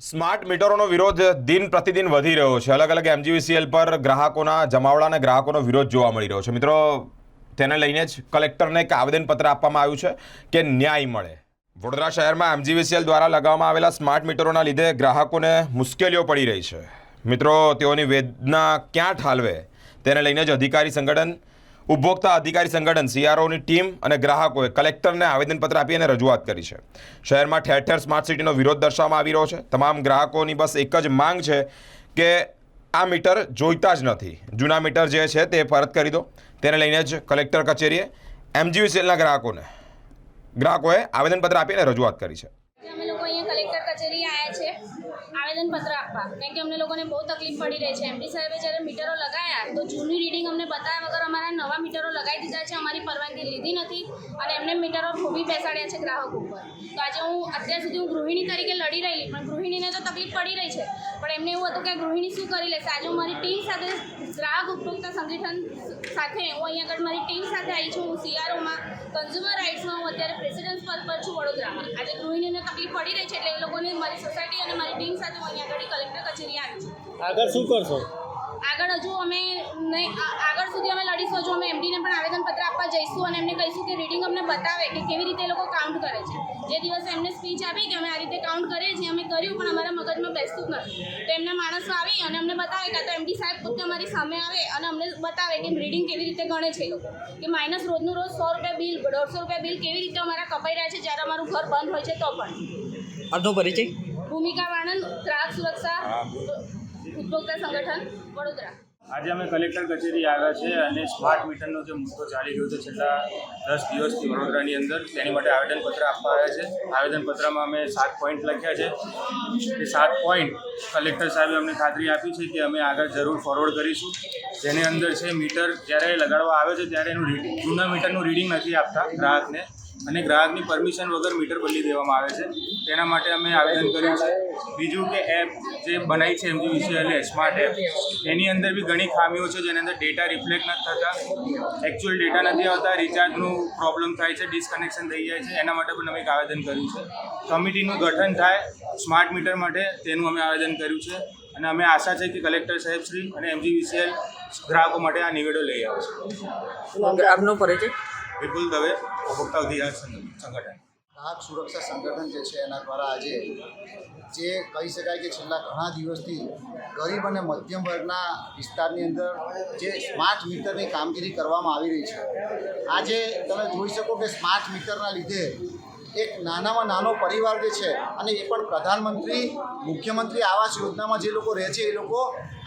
Smart મીટરોનો વિરોધ દિન પ્રતિદિન વધી રહ્યો છે. અલગ અલગ એમજીવીસીએલ પર ગ્રાહકોના જમાવડા અને ગ્રાહકોનો વિરોધ જોવા મળી રહ્યો છે. મિત્રો, તેને લઈને જ કલેક્ટરને એક આવેદનપત્ર આપવામાં આવ્યું છે કે ન્યાય મળે. વડોદરા શહેરમાં એમજીવીસીએલ દ્વારા લગાવવામાં આવેલા સ્માર્ટ મીટરોના લીધે ગ્રાહકોને મુશ્કેલીઓ પડી રહી છે. મિત્રો, તેઓની વેદના ક્યાં ઠાલવે? તેને લઈને જ અધિકારી સંગઠન ઉપભોક્તા અધિકારી સંગઠન, સીઆરઓની ટીમ અને ગ્રાહકોએ કલેક્ટરને આવેદનપત્ર આપી અને રજૂઆત કરી છે. શહેરમાં ઠેર ઠેર સ્માર્ટ સિટીનો વિરોધ દર્શાવવામાં આવી રહ્યો છે. તમામ ગ્રાહકોની બસ એક જ માંગ છે કે આ મીટર જોઈતા જ નથી. જૂના મીટર જે છે તે પરત કરી દો. તેને લઈને જ કલેક્ટર કચેરીએ એમજીવીસીએલના ગ્રાહકોને, ગ્રાહકોએ આવેદનપત્ર આપીને રજૂઆત કરી છે. આવેદનપત્ર આપવા. કારણ કે અમને લોકોને બહુ તકલીફ પડી રહી છે. એમડી સાહેબે જ્યારે મીટરો લગાવ્યા તો જૂની રીડિંગ અમને બતાવ્યા વગર અમારા નવા મીટરો લગાવી દીધા છે. અમારી પરવાનગી લીધી નથી અને એમને મીટરો થોભી બેસાડ્યા છે ગ્રાહકો ઉપર. તો આજે હું અત્યાર સુધી હું ગૃહિણી તરીકે લડી રહેલી, પણ ગૃહિણીને તો તકલીફ પડી રહી છે. પણ એમને એવું હતું કે ગૃહિણી શું કરી લેશે? આજે હું મારી ટીમ સાથે ગ્રાહક ઉપભોક્તા સંગઠન સાથે હું અહીંયા આગળ મારી ટીમ સાથે આવી છું. હું સીઆરઓમાં કન્ઝ્યુમર રાઇટ્સમાં હું અત્યારે પ્રેસિડન્સ પદ પર છું વડોદરામાં. આજે ગૃહિણીને પડી રહી છે એટલે એ લોકોને મારી સોસાયટી અને મારી ટીમ સાથે હું અહીંયા આગળ કલેક્ટર કચેરી આવી છું. આગળ શું કરશો? આગળ હજુ અમે નહીં આગળ સુધી અમે લડીશું હજુ અમે એમડીને પણ આવેદનપત્ર આપવા જઈશું અને એમને કહીશું કે રીડિંગ અમને બતાવે કે કેવી રીતે એ લોકો કાઉન્ટ કરે છે. જે દિવસે એમને સ્પીચ આપી કે અમે આ રીતે કાઉન્ટ કરીએ છીએ અમે કર્યું પણ અમારા મગજમાં બેસતું નથી. તો એમના માણસો આવી અને અમને બતાવે કાં તો એમડી સાહેબ પોતે અમારી સામે આવે અને અમને બતાવે કે રીડિંગ કેવી રીતે ગણે છે એ લોકો. કે માઇનસ રોજનું રોજ સો રૂપિયા બિલ દોઢસો રૂપિયા બિલ કેવી રીતે અમારા કપાઈ રહ્યા છે જ્યારે અમારું ઘર બંધ હોય છે તો પણ. આપનો પરિચય? ભૂમિકા વાણંદ ગ્રાહક સુરક્ષા ઉપભોક્તા સંગઠન વડોદરા. આજે અમે કલેક્ટર કચેરી આવ્યા છે અને સ્માર્ટ મીટરનો જે મુદ્દો ચાલી રહ્યો છે છેલ્લા દસ દિવસથી વડોદરાની અંદર તેની માટે આવેદનપત્ર આપવા આવ્યા છે. આવેદનપત્રમાં અમે સાત પોઈન્ટ લખ્યા છે. એ સાત પોઈન્ટ કલેક્ટર સાહેબે અમને ખાતરી આપી છે કે અમે આગળ જરૂર ફોરવર્ડ કરીશું. જેની અંદર છે મીટર જ્યારે લગાડવા આવે છે ત્યારે એનું રીડિંગ જૂના મીટરનું રીડિંગ નથી આપતા ગ્રાહકને. અને ગ્રાહકની પરમિશન વગર મીટર બદલી દેવામાં આવે છે. તેના માટે અમે આવેદન કર્યું છે. બીજું કે એપ જે બનાવી છે એમજી એમજીવીસીએલે સ્માર્ટ એપ. એની અંદર બી ઘણી ખામીઓ છે જેની અંદર ડેટા રિફ્લેક્ટ નથી થતા. એકચ્યુઅલ ડેટા નથી આવતા, રિચાર્જનું પ્રોબ્લેમ થાય છે, ડિસ્કનેક્શન થઈ જાય છે. એના માટે પણ અમે એક આવેદન કર્યું છે. કમિટીનું ગઠન થાય સ્માર્ટ મીટર માટે તેનું અમે આવેદન કર્યું છે. અને અમે આશા છે કે કલેક્ટર સાહેબ શ્રી અને એમજી વિસીએલ ગ્રાહકો માટે આ નિવેડો લઈ આવશે. આપનો પરિચય? વિપુલ દવે, ઉપભોક્તા અધિકાર સંગઠન. ગ્રાહક સુરક્ષા સંગઠન જે છે એના દ્વારા આજે જે કહી શકાય કે છેલ્લા ઘણા દિવસથી ગરીબ અને મધ્યમ વર્ગના વિસ્તારની અંદર જે સ્માર્ટ મીટરની કામગીરી કરવામાં આવી રહી છે. આજે તમે જોઈ શકો કે સ્માર્ટ મીટરના લીધે એક નાનામાં નાનો પરિવાર જે છે અને એ પણ પ્રધાનમંત્રી, મુખ્યમંત્રી આવાસ યોજનામાં જે લોકો રહે છે એ લોકો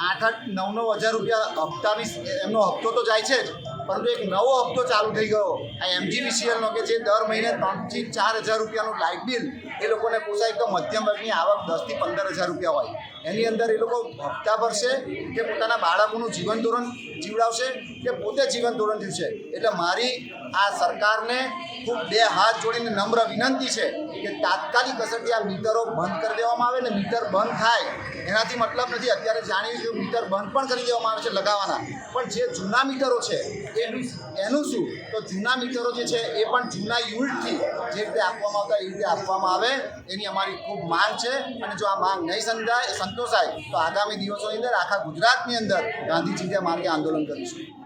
આઠ આઠ નવ નવ હજાર રૂપિયા હપ્તાની એમનો હપ્તો તો જાય છે જ. પરંતુ એક નવો હપ્તો ચાલુ થઈ ગયો. આ એમજીવીસીએલનો કે જે દર મહિને ત્રણથી ચાર હજાર રૂપિયાનું લાઇટ બિલ એ લોકોને પોસાય તો મધ્યમ વર્ગની આવક દસથી પંદર હજાર રૂપિયા હોય. એની અંદર એ લોકો હપ્તા ભરશે કે પોતાના બાળકોનું જીવન ધોરણ જીવડાવશે કે પોતે જીવન ધોરણ જીવશે. એટલે મારી આ સરકારને ખૂબ બે હાથ જોડીને નમ્ર વિનંતી છે કે તાત્કાલિક અસરથી આ મીટરો બંધ કરી દેવામાં આવે ને મીટર બંધ થાય, એનાથી મતલબ નથી. અત્યારે જાણીએ છીએ મીટર બંધ પણ કરી દેવામાં આવે છે લગાવવાના. પણ જે જૂના મીટરો છે, એનું એનું શું? તો જૂના મીટરો જે છે, એ પણ જૂના યુનિટથી જે રીતે આપવામાં આવતા, એ રીતે આપવામાં આવે, એની અમારી ખૂબ માંગ છે. અને જો આ માંગ નહીં સંધાય, સંતોષાય, તો આગામી દિવસોની અંદર આખા ગુજરાતની અંદર ગાંધીજીના માર્ગે આંદોલન કરીશું.